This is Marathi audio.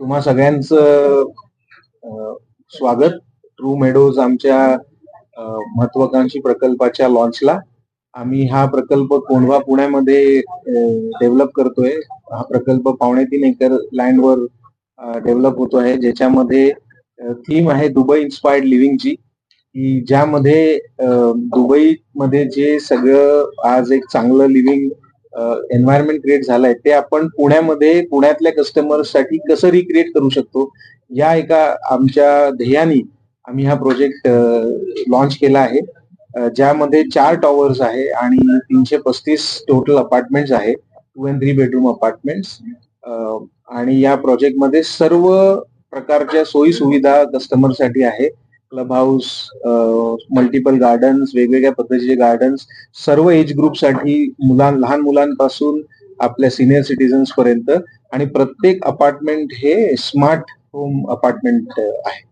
तुम्हा सगळ्यांचं स्वागत. ट्रू मेडोज आमच्या महत्वाकांक्षी प्रकल्पाच्या लॉन्चला आम्ही हा प्रकल्प कोंढवा पुण्यामध्ये डेव्हलप करतोय. हा प्रकल्प पावणे तीन एकर लँडवर डेव्हलप होतो आहे ज्याच्यामध्ये थीम आहे दुबई इन्स्पायर्ड लिव्हिंगची की ज्यामध्ये दुबई मध्ये जे सगळं आज एक चांगलं लिव्हिंग एन्व्हायरमेंट क्रिएट झालंय ते आपण पुण्यामध्ये पुण्यातल्या कस्टमर्ससाठी कसं रिक्रिएट करू शकतो? या एका आमच्या ध्येयाने आम्ही हा प्रोजेक्ट लॉन्च केला आहे. ज्यामध्ये चार टॉवर्स आहे आणि तीनशे पस्तीस टोटल अपार्टमेंट्स आहे. Two and three bedroom apartments आणि या प्रोजेक्टमध्ये सर्व प्रकारच्या सोयी सुविधा कस्टमरसाठी आहे. क्लब हाऊस मल्टिपल गार्डन्स वेगवेगळ्या पद्धतीचे गार्डन्स सर्व एज ग्रुपसाठी मुलां लहान मुलांपासून आपल्या सिनियर सिटीजन्स पर्यंत आणि प्रत्येक अपार्टमेंट हे स्मार्ट होम अपार्टमेंट आहे.